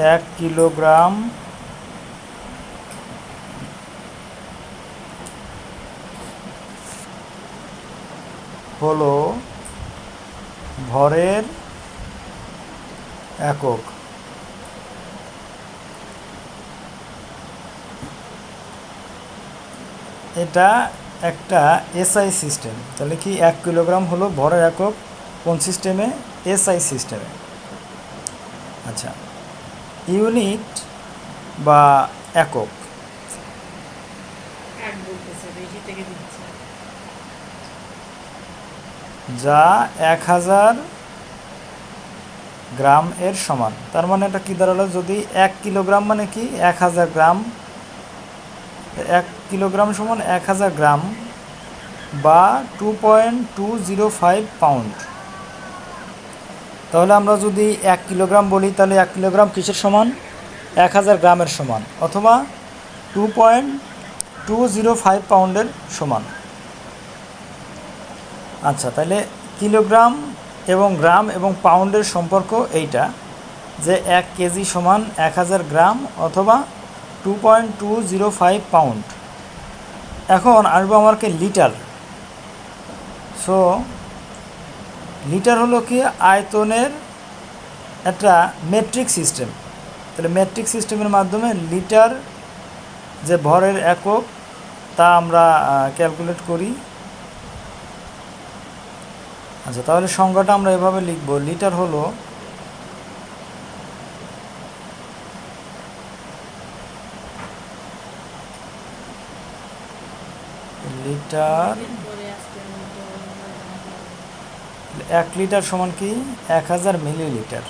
এক কিলোগ্রাম হল ভরের একক। এটা একটা এসআই সিস্টেম। তাহলে কি এক কিলোগ্রাম হলো ভরের একক কোন সিস্টেমে? এসআই সিস্টেমে। আচ্ছা। ইউনিট বা একক? যা এক হাজার গ্রাম এর সমান। তার মানে এটা কী দাঁড়াল? যদি এক কিলোগ্রাম মানে কি? এক হাজার গ্রাম। এক কিলোগ্রাম সমান এক হাজার গ্রাম বা two point two zero five pound তাহলে আমরা যদি এক কিলোগ্রাম বলি, তাহলে এক কিলোগ্রাম কিসের সমান? এক হাজার গ্রামের সমান, অথবা two point two zero five পাউন্ডের সমান। আচ্ছা তাহলে কিলোগ্রাম এবং গ্রাম এবং পাউন্ডের সম্পর্ক এইটা, যে এক কেজি সমান এক হাজার গ্রাম অথবা two point two zero five pound. এখন আসব আমাকে লিটার। সো লিটার হলো কি? আয়তনের একটা মেট্রিক সিস্টেম তাহলে মেট্রিক সিস্টেমের মাধ্যমে লিটার যে ভরের একক, তা আমরা ক্যালকুলেট করি। আচ্ছা তাহলে সংখ্যাটা আমরা এভাবে লিখব। লিটার হলো লিটার এক লিটার সমান কি? এক হাজার মিলিলিটার।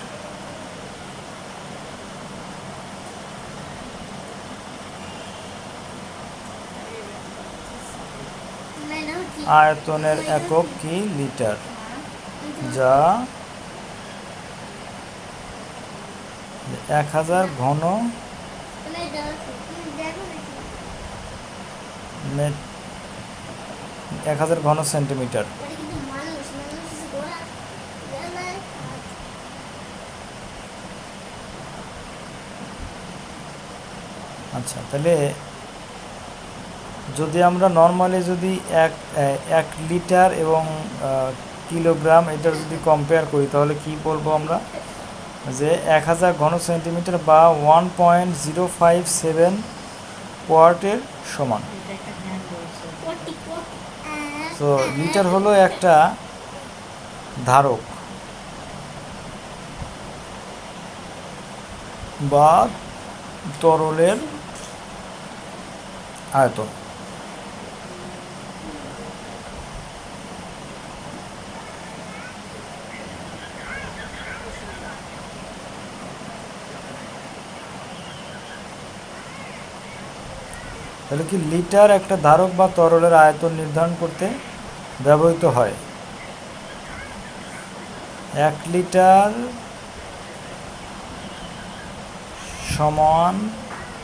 আয়তনের একক কি লিটার? যা এক হাজার ঘন এক হাজার ঘন সেন্টিমিটার। আচ্ছা তাহলে যদি আমরা নর্মালি যদি এক এক লিটার এবং কিলোগ্রাম এটা যদি কম্পেয়ার করি, তাহলে কি বলব আমরা? যে এক হাজার ঘন সেন্টিমিটার বা one point zero five seven কোয়ার্টের সমান। তো লিটার হলো একটা ধারক বা তরলের আয়তন তাহলে কি লিটার একটা ধারক বা তরলের আয়তন নির্ধারণ করতে ব্যবহৃত হয়? এক লিটার সমান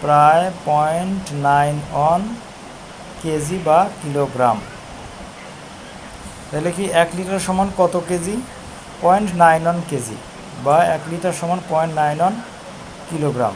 প্রায় পয়েন্ট নাইন অন কেজি বা কিলোগ্রাম। তাহলে কি এক লিটার সমান কত kg? Point nine one kg বা এক লিটার সমান পয়েন্ট নাইন অন কিলোগ্রাম।